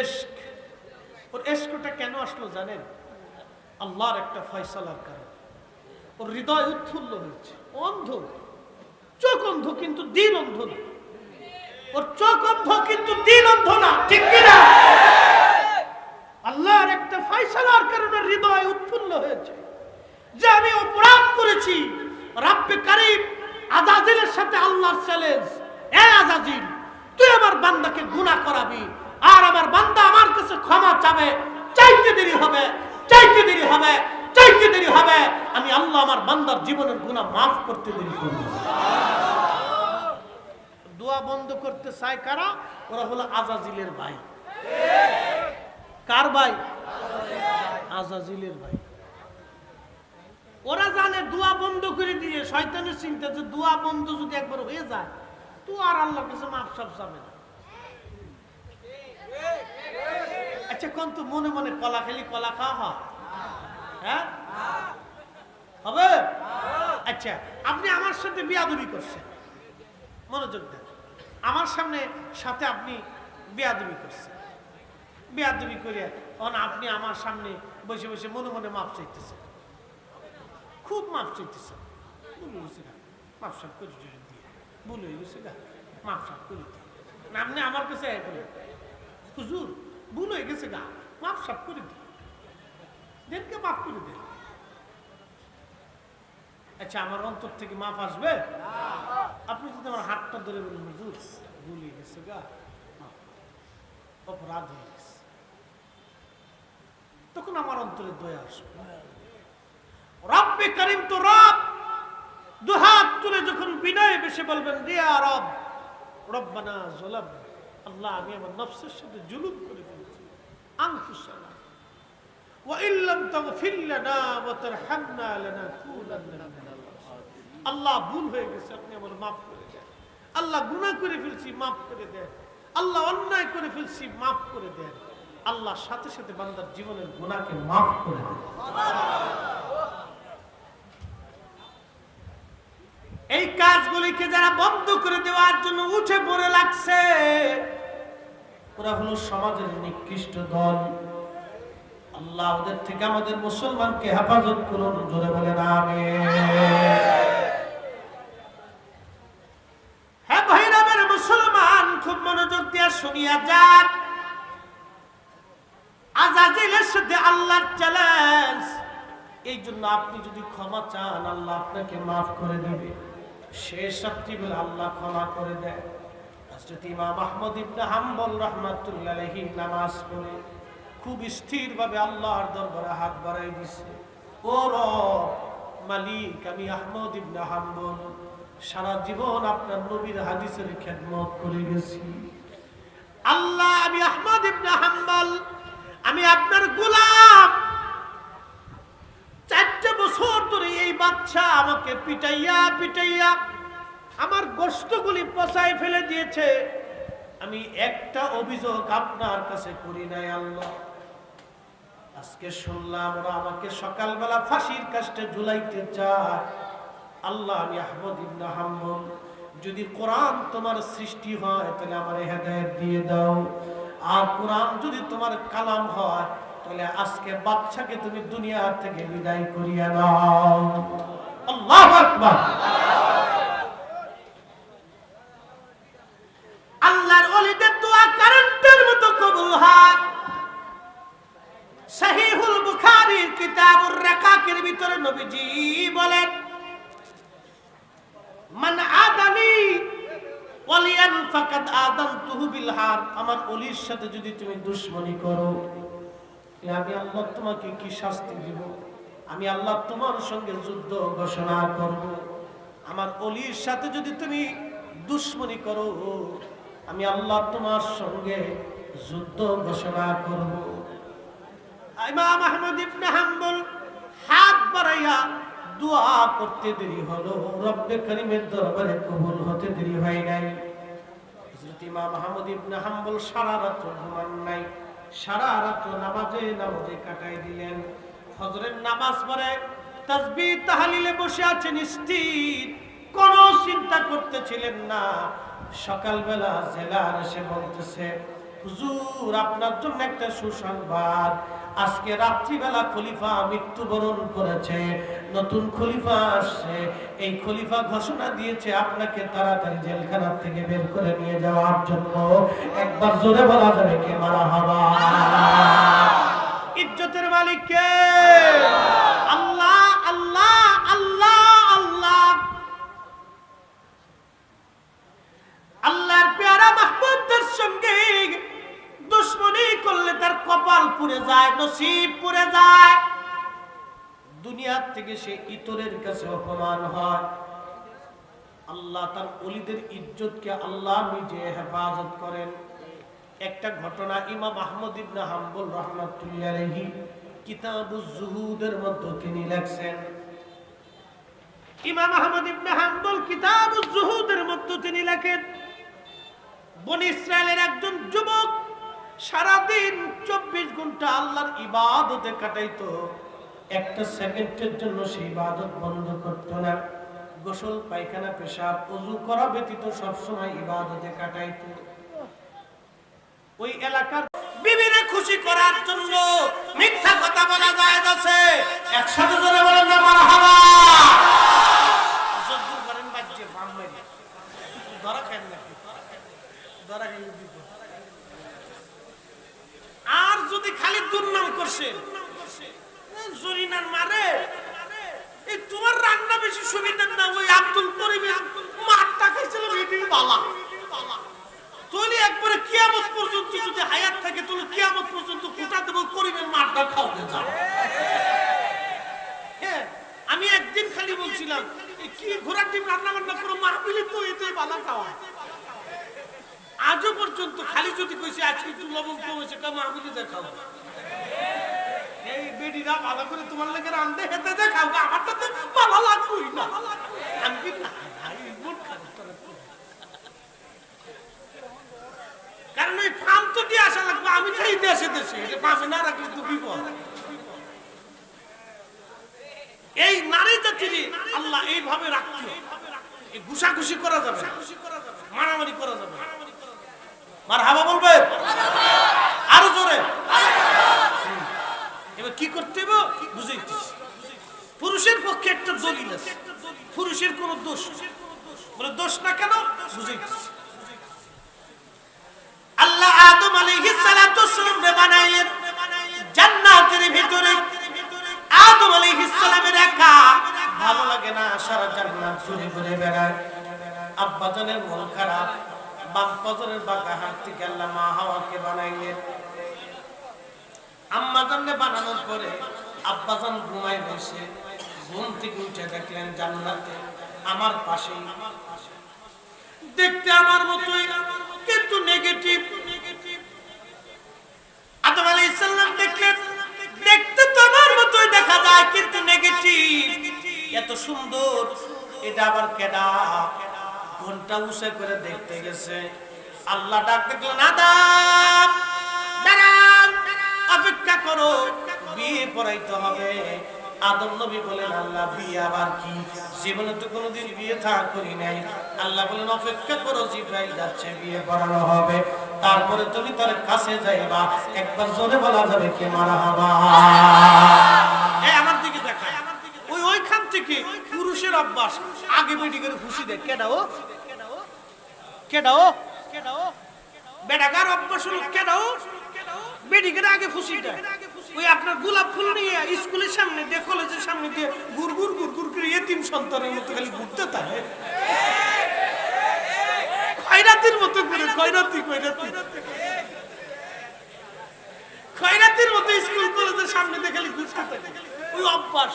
এশক ওর এশকটা কেন আসলো জানেন? আল্লাহর একটা ফয়সালার কারণে। ওর হৃদয় উৎফুল্ল হয়েছে। অন্ধ। চোখ অন্ধ, কিন্তু দিন অন্ধ না। ওর চোখ অন্ধ, কিন্তু দিন অন্ধ না। ঠিক কিনা? আল্লাহর একটা ফয়সালার কারণে হৃদয় উৎফুল্ল হয়েছে। যে আমি অপরাধ করেছি, রাব্বে কারিম আজাজিলের সাথে আল্লাহর চ্যালেঞ্জ এ আজাজিল, তুই আমার বান্দাকে গুনাহ করাবি। আর আমার বান্দা আমার কাছে ক্ষমা চাবে। চাইতে দেরি হবে, চাইতে দেরি হবে, চাইতে দেরি হবে। আমি আল্লাহ আমার বান্দার জীবনের গুণা মাফ করতে দেরি করব। দোয়া বন্ধ করতে চায় কারা? ওরা হলো আজাজিলের ভাই। কার ভাই? আজাজিলের ভাই। ওরা জানে দোয়া বন্ধ করে দিয়ে, শয়তানের চিন্তা যে দোয়া বন্ধ যদি একবার হয়ে যায়, তো আর আল্লাহর কাছে মাফ সাপ যাবে না। কোন তো মনে মনে কলা খেলি, কলা খাওয়া হয়। হবে? আচ্ছা আপনি আমার সাথে বিয়াদবি করছেন। মনোযোগ দেন। আমার সামনে সাথে আপনি বেয়াদবি করছেন। বেয়াদবি করে তখন আপনি আমার সামনে বসে বসে মনে মনে মাপ চাইতেছেন। খুব মাপ চাইতেছেন। ভুল হয়েছে না মাপ সাপ দিয়ে। ভুল হয়ে গেছে মাপ সাপ দিয়ে। আপনি আমার কাছে হুজুর ভুল হয়ে গেছে গা। মাপ সাপ করে দেনকে মাফ করে দেন আচ্ছা আমার অন্তর থেকে মাপ আসবে? আপনি যদি আমার হাতটা ধরে বলেন, হুজুর, ভুল হয়ে গেছে গা অপরাধ হয়ে গেছে। তখন আমার অন্তরে দয়া আসবে। রব্বে করিম তো রব। দুহাত তুলে যখন বিনয় বেশি বলবেন রিয়া রব, রব্বানা জলাব, আল্লাহ আমি আমার নফসের সাথে জুলুম করে ফেলেছি। আনফুসানা وإن لم تغفر لنا وترحمنا لنكونن من الخاسرين আল্লাহ ভুল হয়ে গেছে আপনি আমার মাফ করে দেন আল্লাহ গুনাহ করে ফেলছি মাফ করে দেন আল্লাহ অন্যায় করে ফেলছি মাফ করে দেন আল্লাহ সাথে সাথে বান্দার জীবনের গুনাহকে মাফ করে দেন এই কাজগুলিকে যারা বন্ধ করে দেওয়ার জন্য উঠে পড়ে লাগছে ওরা হলো সমাজের নিকৃষ্ট দল। আল্লাহ ওদের থেকে আমাদের মুসলমানকে হেফাজত করুন, জোরে বলেন খুব মনোযোগ শুনিয়া যান। সাথে আল্লাহর চ্যালেঞ্জ জন্য আপনি যদি ক্ষমা চান, আল্লাহ আপনাকে মাফ করে দেবে। শেষ রাত্রিবেলা আল্লাহ ক্ষমা করে দেয় হযরত ইমাম আহমদ ইবনে হাম্বল নামাজ পড়ে। খুব স্থিরভাবে আল্লাহর দরবারে হাত বাড়াই ও রব, মালিক, আমি আহমদ ইবনে হাম্বল, সারা জীবন আপনার নবীর হাদিসের খেদমত করে গেছি। আল্লাহ, আমি আহমদ ইবনে হাম্বল, আমি আপনার গোলাম। চারটে বছর ধরে এই বাচ্চা আমাকে পিটাইয়া পিটাইয়া আমার গোষ্ঠগুলি পচায় ফেলে দিয়েছে। আমি একটা অভিযোগ আপনার কাছে করি নাই, আল্লাহ। আজকে শুনলাম ওরা আমাকে সকালবেলা ফাঁসির কাষ্টে ঝুলাইতে চায়। আল্লাহ, আমি আহমদ ইবনে যদি কোরআন তোমার সৃষ্টি হয়, তাহলে আমার হেদায়েত দিয়ে দাও। আর কোরআন যদি তোমার কালাম হয়, তাহলে আজকে বাচ্চাকে তুমি দুনিয়া থেকে বিদায় করিয়া নাও আল্লাহু আকবার। নবীজি বলেন, মান আদানি ওয়ালিয়ান ফাকাদ আদানতুহু বিল হার। আমার ওলির সাথে যদি তুমি দুশমনি করো আমি আল্লাহ তোমাকে কি শাস্তি দিব? আমি আল্লাহ তোমার সঙ্গে যুদ্ধ ঘোষণা করব। আমার অলির সাথে যদি তুমি দুশ্মনী করো, আমি আল্লাহ তোমার সঙ্গে যুদ্ধ ঘোষণা করব। ইমাম আহমদ ইবনে হাম্বল হাত বাড়াইয়া দোয়া করতে দেরি হলো। রব্বে করিমের দরবারে কবুল হতে দেরি হয় নাই। ফজরের নামাজ পড়ে তাহলিলে বসে আছেন কোন চিন্তা করতেছিলেন না। সকালবেলা জেলার এসে বলতেছে, হুজুর, আপনার জন্য একটা সুসংবাদ। আজকে রাত্রিবেলা খলিফা মৃত্যুবরণ করেছে, নতুন খলিফা আসছে। এই খলিফা ঘোষণা দিয়েছে, আপনাকে তাড়াতাড়ি জেলখানা থেকে বের করে নিয়ে যাওয়ার জন্য। একবার জোরে বলা যাবে কে মারা হবা? ইজ্জতের মালিক কে? আল্লাহ আল্লাহ আল্লাহ আল্লাহ। আল্লাহর পেয়ারা মাহবুবদের সঙ্গে দুশ্মনী করলে তার কপাল পুড়ে যায় নসিব পুড়ে যায়। দুনিয়ার থেকে সে ইতরের কাছে অপমান হয়। আল্লাহ তার অলিদের ইজ্জতকে আল্লাহ নিজে হেফাজত করেন। একটা ঘটনা ইমাম আহমদ ইবনে হাম্বল রহমাতুল্লাহ কিতাবুজ জুহুদের মধ্যে তিনি লেখছেন। ইমাম আহমদ ইবনে হাম্বল কিতাবুজ জুহুদের মধ্যে তিনি লেখেন, বনি ইসরায়েলের একজন যুবক সারাদিন চব্বিশ ঘণ্টা আল্লাহর ইবাদতে কাটাইতো। একটা সেকেন্ডের জন্য সেই ইবাদত বন্ধ করতো না। গোসল, পায়খানা, পেশাব, অজু করা ব্যতীত সবসময় ইবাদতে কাটাইতো। ওই এলাকার বিভিন্ন খুশি করার জন্য মিথ্যা কথা বলা যায় আছে একসাথে ধরে বলেন না মারা হাওয়া যদ্দুর করেন বাজ্যে বাম মেরে ধরা খান নাকি ধরা খাইলে বিপদ। আর যদি খালি দুর্নাম করছে জরিনার মারে এই তোমার রান্না বেশি সুবিধার না ওই আব্দুল করিম মারটা খাইছিল এটাই বালা তুই একবারে কিয়ামত পর্যন্ত যদি হায়াত থাকে তুই কিয়ামত পর্যন্ত ফুটা দেব করিমের মারটা খাওয়াতে যাও হ্যাঁ, আমি একদিন খালি বলছিলাম কি ঘোড়ার ডিম রান্না বান্না করো মাহবিলে তো এটাই বালা খাওয়া আজও পর্যন্ত খালি যদি কইছে আজকে একটু লবণ কমেছে কা মাহবিলে দেখাও এই বেডিরা ভালো করে তোমার লাগে রান্ধে হেতে দেখাও আমারটা তো ভালো লাগবেই না আমি কি না ভাই মন খারাপ করে। কারণ ওই ফার্ম তো দিয়ে আসা লাগবে আমি চাই দেশে দেশে এটা পাবে না রাখলে তো বিপদ এই নারী জাতির আল্লাহ এইভাবে রাখতে এই ঘুষাঘুষি করা যাবে না। মারামারি করা যাবে না। মার হাবা বলবে আরও জোরে হুম। এবার কি করতে হবে বুঝাইতেছি পুরুষের পক্ষে একটা দলিল আছে পুরুষের কোনো দোষ? বলে, দোষ না কেন? বুঝাইতেছি আল্লাহ আদম আলাইহিস সালাতু সালাম বানাইলেন জান্নাতের ভিতরে আদম আলাইহিস সালামের একা। ভালো লাগে না, সারা জান্নাত ঘুরে ঘুরে বেড়ায়। আব্বা জানের মন খারাপ বাম বাঁকা হাত থেকে আল্লাহ মা হাওয়াকে বানাইলেন। আম্মা জানলে বানানোর পরে আব্বা জান ঘুমাই বসে, ঘুম থেকে উঠে দেখলেন জান্নাতে আমার পাশেই দেখতে আমার মতোই, কিন্তু নেগেটিভ আদম আলাইহিস সালাম দেখলেন, দেখতে তো আমার মতোই দেখা যায়, কিন্তু নেগেটিভ এত সুন্দর, এটা আবার কেডা? ঘণ্টা উসে করে দেখতে গেছে। আল্লাহ ডাক দেখলেন, আদম, দাঁড়াও, অপেক্ষা করো, বিয়ে পড়াইতে হবে। আদম নবী বলেন, আল্লাহ, বিয়ে আবার কি? জীবনে তো কোনোদিন বিয়ে থা করি নাই। আল্লাহ বলেন, অপেক্ষা করো, জিব্রাইল যাচ্ছে, বিয়ে পড়ানো হবে। তারপরে তুমি তার কাছে যাইবা। একবার জোরে বলা যাবে কে মারা হবা। আমার দিকে ওই ওইখান থেকে পুরুষের অভ্যাস। আগে বেডি করে খুশি দেয় কেডা ও? কেডা ও? কেডা ও বেডাগার অভ্যাস হলো কেডা ও? বেডি করে আগে খুশি দেয় ওই আপনার গোলাপ ফুল নিয়ে স্কুলের সামনে দিয়ে, কলেজের সামনে দিয়ে গুর গুর গুর গুর করে এতিম সন্তানের মতো খালি ঘুরতে থাকে। খয়রাতির মতো করে, খয়রাতি খয়রাতি। খয়রাতির মতো স্কুল, কলেজের সামনে দিয়ে খালি ঘুরতে থাকে। ওই অভ্যাস।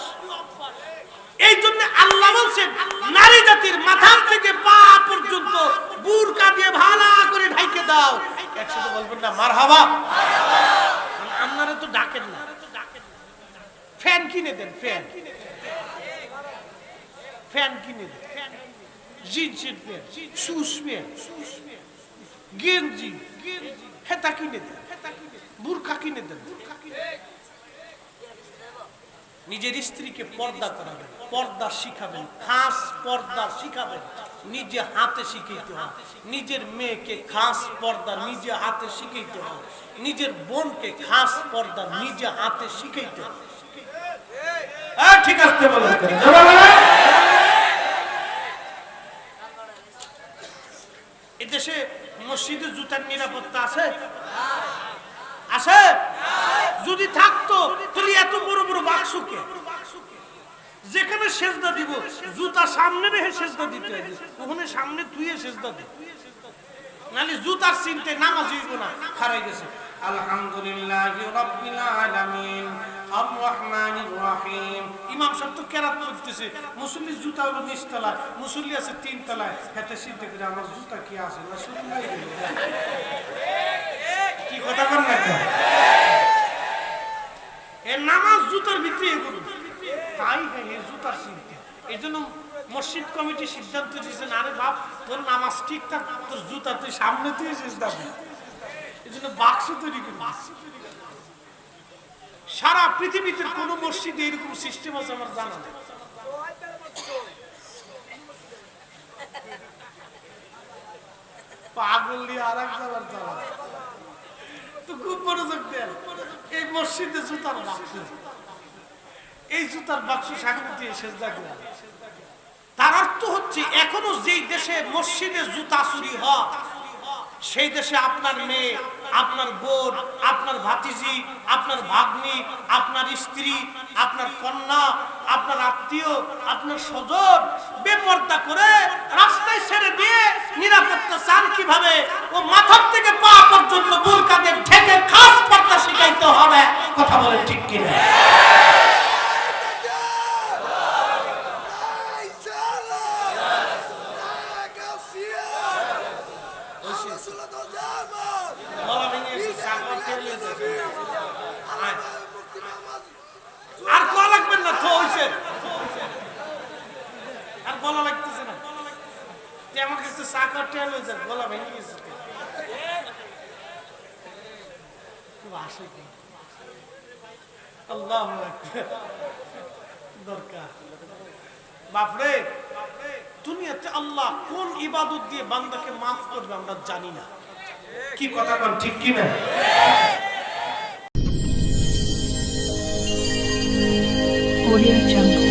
এই জন্য আল্লাহ বলছেন, নারী জাতির মাথার থেকে পা পর্যন্ত বুরকা দিয়ে ভালা করে ঢাইকে দাও। একসাথে বলবেন না মার ডাকেন না। ফ্যান কিনে দেন, ফ্যান। ফ্যান কিনে দেন। প্যান্ট গেঞ্জি, হেতা কিনে দেন। বুরকা কিনে দেন। নিজের স্ত্রীকে পর্দা করাবেন, পর্দা শিখাবেন, খাস পর্দা শিখাবেন। নিজে হাতে শিখাইতে হয়। নিজের মেয়েকে খাস পর্দা নিজে হাতে শিখাইতে হয়। নিজের বোনকে খাস পর্দা নিজে হাতে শিখাইতে হয়। ঠিক আছে বলেন এদেশে মসজিদে জুতার নিরাপত্তা আছে? আছে? যদি থাকতো তাহলে এত বড় বড় বাক্সকে যেখানে সেজদা দিব জুতা সামনে রেখে সেজদা দিতে হবে। ওখানে সামনে তুইয়ে সেজদা দি নালে জুতার চিনতে নামাজ হইব না খারাই গেছে। আলহামদুলিল্লাহ রাব্বিল আলামিন আর রহমানির রহিম। ইমাম সাহেব তো কেরাত মুসল্লি জুতা হলো নিচতলায় মুসল্লি আছে তিন তলায় হাতে চিন্তা করে আমার জুতা কি আছে? না শুধু কি কথা বল না এ নামাজ জুতার ভিতরে এগুলো তাই এ জুতার চিন্তা এই জন্য মসজিদ কমিটি সিদ্ধান্ত দিয়েছেন আরে বাপ, তোর নামাজ ঠিক থাক, তোর জুতা তুই সামনে তুই কর এই জন্য বাক্স তৈরি করি। সারা পৃথিবীতে কোন মসজিদে এরকম সিস্টেম আছে আমার জানা নেই। পাগল দিয়ে আর এক জায়গার তো খুব মনোযোগ দেন, এই মসজিদে জুতার বাক্স। এই জুতার বাক্স সাগর দিয়ে সেজদা করে তার অর্থ হচ্ছে, এখনও যেই দেশে মসজিদে জুতা চুরি হয়, সেই দেশে আপনার মেয়ে, আপনার বোন, আপনার ভাতিজি, আপনার ভাগ্নি, আপনার স্ত্রী, আপনার কন্যা, আপনার আত্মীয়, আপনার স্বজন বেপর্দা করে রাস্তায় ছেড়ে দিয়ে নিরাপত্তা চান কীভাবে? ও মাথার থেকে পা পর্যন্ত বুরকাদের ঢেকে খাস পর্দা শিখাইতে হবে। কথা বলে ঠিক কিনা গলা ভেঙে এসে চাকর টেনে এসে। আয়। আর কল লাগবেন না তো হইছে আর বলা লাগতেছে না তুই আমার কাছে চাকর টেনে হয়েছে, গলা ভেঙে গেছে। খুব কি। আল্লাহু দরকার। বাপরে, দুনিয়াতে আল্লাহ কোন ইবাদত দিয়ে বান্দাকে মাফ করবে আমরা জানি না। কি কথা বল, ঠিক কি না? Audio Jungle.